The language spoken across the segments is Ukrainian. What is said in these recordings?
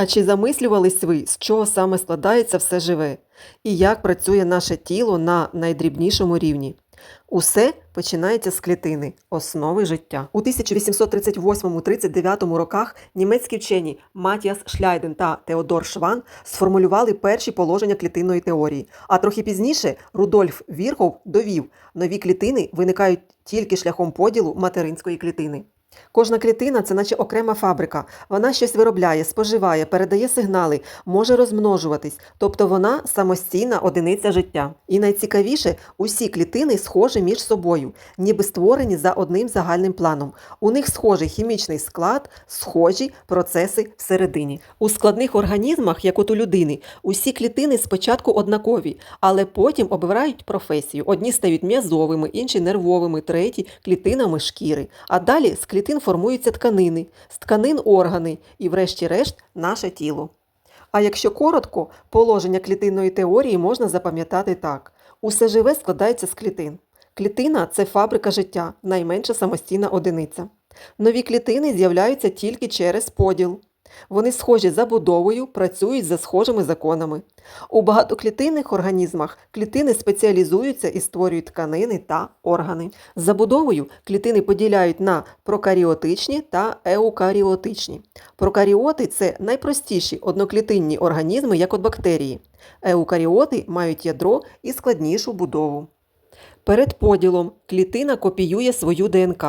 А чи замислювались ви, з чого саме складається все живе? І як працює наше тіло на найдрібнішому рівні? Усе починається з клітини, основи життя. У 1838-39 роках німецькі вчені Матіас Шляйден та Теодор Шван сформулювали перші положення клітинної теорії. А трохи пізніше Рудольф Вірхов довів, нові клітини виникають тільки шляхом поділу материнської клітини. Кожна клітина це наче окрема фабрика. Вона щось виробляє, споживає, передає сигнали, може розмножуватись, тобто вона самостійна одиниця життя. І найцікавіше, усі клітини схожі між собою, ніби створені за одним загальним планом. У них схожий хімічний склад, схожі процеси всередині. У складних організмах, як от у людини, усі клітини спочатку однакові, але потім обирають професію. Одні стають м'язовими, інші нервовими, треті клітинами шкіри. А далі з клітин формуються тканини, з тканин органи і, врешті-решт, наше тіло. А якщо коротко, положення клітинної теорії можна запам'ятати так: усе живе складається з клітин. Клітина це фабрика життя, найменша самостійна одиниця. Нові клітини з'являються тільки через поділ. Вони схожі за будовою, працюють за схожими законами. У багатоклітинних організмах клітини спеціалізуються і створюють тканини та органи. За будовою клітини поділяють на прокаріотичні та еукаріотичні. Прокаріоти це найпростіші одноклітинні організми, як от бактерії. Еукаріоти мають ядро і складнішу будову. Перед поділом клітина копіює свою ДНК.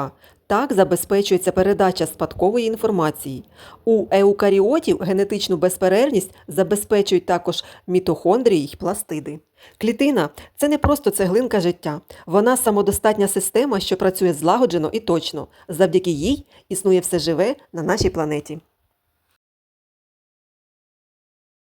Так забезпечується передача спадкової інформації. У еукаріотів генетичну безперервність забезпечують також мітохондрії й пластиди. Клітина це не просто цеглинка життя. Вона самодостатня система, що працює злагоджено і точно. Завдяки їй існує все живе на нашій планеті.